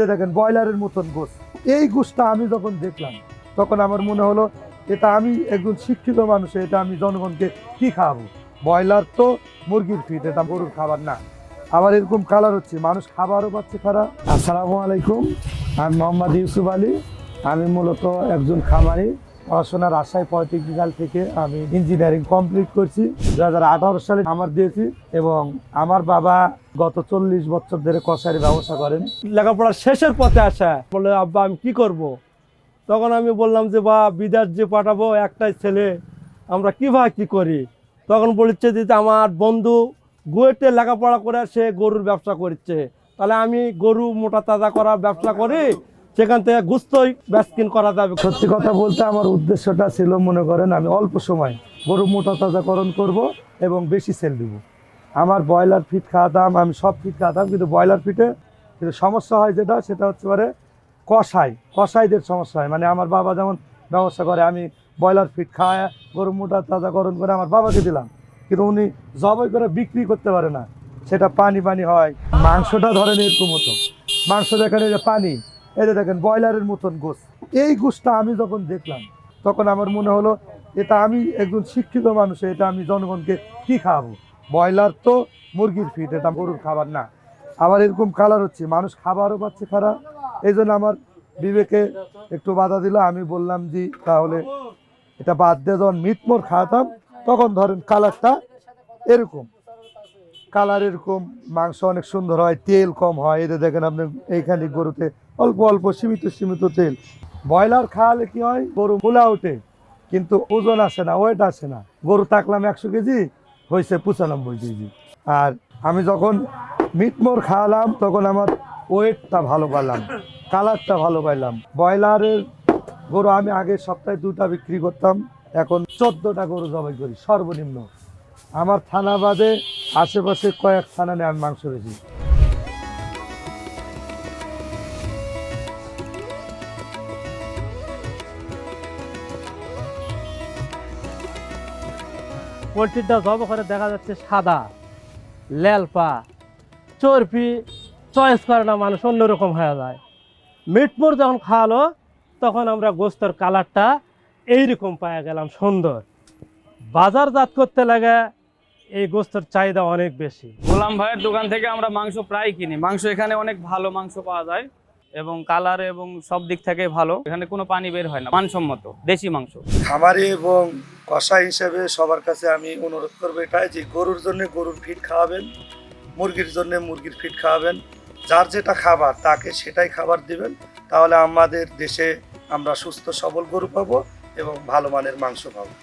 যে দেখেন, ব্রয়লারের মতন গোস এই গোসটা আমি যখন দেখলাম, তখন আমার মনে হলো, এটা আমি একজন শিক্ষিত মানুষ, এটা আমি জনগণকে কি খাওয়াবো? ব্রয়লার তো মুরগির ফিট এটা গরুর খাবার না। আবার এরকম কালার হচ্ছে, মানুষ খাবারও পাচ্ছে খারাপ আসসালামু আলাইকুম, আমি মোহাম্মদ ইউসুফ আলী। আমি মূলত একজন খামারি। পড়াশোনার আশায় পলিটেকনিক্যাল থেকে আমি ইঞ্জিনিয়ারিং কমপ্লিট করছি। দু হাজার আঠারো সালে আমার দিয়েছি এবং আমার বাবা গত চল্লিশ বছর ধরে কষারি ব্যবসা করেন। লেখাপড়ার শেষের পথে আসা, বলে, আব্বা, আমি কি করব। তখন আমি বললাম যে, বা, বিদেশ যে পাঠাবো একটাই ছেলে, আমরা কীভাবে কি করি? তখন বলছে যে আমার বন্ধু গুয়েতে লেখাপড়া করে সে গরুর ব্যবসা করছে। তাহলে আমি গরু মোটা তাজা করার ব্যবসা করি সেখান থেকে গুস্তই ব্যাসকিন করা যাবে। সত্যি কথা বলতে আমার উদ্দেশ্যটা ছিল, মনে করেন, আমি অল্প সময় গরু মোটা তাজাকরণ করব এবং বেশি সেল দিব। আমার ব্রয়লার ফিট খাওয়াতাম আমি সব ফিট খাওয়াতাম কিন্তু ব্রয়লার ফিটে কিন্তু সমস্যা হয় যেটা, সেটা হচ্ছে পারে কষাই কষাইদের সমস্যা হয়। মানে আমার বাবা যেমন ব্যবস্থা করে, আমি ব্রয়লার ফিট খাওয়ায়, গরু মোটা তাজাকরণ করে আমার বাবাকে দিলাম। কিন্তু উনি জবাই করে বিক্রি করতে পারে না। সেটা পানি পানি হয়। মাংসটা ধরেন এরকম হতো। মাংস দেখেন এই যে পানি যে দেখেন, ব্রয়লারের মতন গোস। এই গোসটা আমি যখন দেখলাম, তখন আমার মনে হলো, এটা আমি একজন শিক্ষিত মানুষ, এটা আমি জনগণকে কি খাওয়াবো? ব্রয়লার তো মুরগির ফিট এটা গরুর খাবার না। আবার এরকম কালার হচ্ছে, মানুষ খাবারও পাচ্ছে খারাপ। এই জন্য আমার বিবেকে একটু বাধা দিল, আমি বললাম যে, তাহলে এটা বাদ দিয়ে যখন মিটমোর খাওয়াতাম, তখন ধরেন কালারটা এরকম। কালার এরকম, মাংস অনেক সুন্দর হয়, তেল কম হয়। এতে দেখেন আপনি এইখানে গরুতে অল্প অল্প সীমিত সীমিত তেল। ব্রয়লার খাওয়ালে কি হয়, গরু ফুলা ওঠে, কিন্তু ওজন আসে না, ওয়েট আসে না। গরু থাকলাম একশো কেজি, হয়েছে পঁচানব্বই কেজি। আর আমি যখন মিটমোর খাওয়ালাম, তখন আমার ওয়েটটা ভালো পেলাম কালারটা ভালো পাইলাম। ব্রয়লারের গরু আমি আগে সপ্তাহে দুটা বিক্রি করতাম, এখন চোদ্দোটা গরু জবাই করি, সর্বনিম্ন। আমার থানা বাদে আশেপাশে কয়েক থানা নিয়ে আমি মাংস বেশি। পোলট্রিটা জব করে দেখা যাচ্ছে সাদা ল্যালপা চর্বি, চয়েস করে না মানুষ, অন্যরকম হয়ে যায়। মিটমোর যখন খাওয়ালো, তখন আমরা গোস্তর কালারটা এইরকম পাওয়া গেলাম সুন্দর। বাজারজাত করতে লাগে এই গোস্তর চাহিদা অনেক বেশি। গোলাম ভাইয়ের দোকান থেকে আমরা মাংস প্রায় কিনি। মাংস এখানে অনেক ভালো মাংস পাওয়া যায় এবং কালার এবং সব দিক থেকে ভালো। এখানে কোনো পানি বের হয় না মানসম্মত দেশি মাংস। খামারি এবং কষা হিসেবে সবার কাছে আমি অনুরোধ করব এটাই যে গরুর জন্য গরুর ফিট খাওয়াবেন মুরগির জন্য মুরগির ফিট খাওয়াবেন। যার যেটা খাবার তাকে সেটাই খাবার দিবেন তাহলে আমাদের দেশে আমরা সুস্থ সবল গরু পাবো এবং ভালো মানের মাংস পাবো।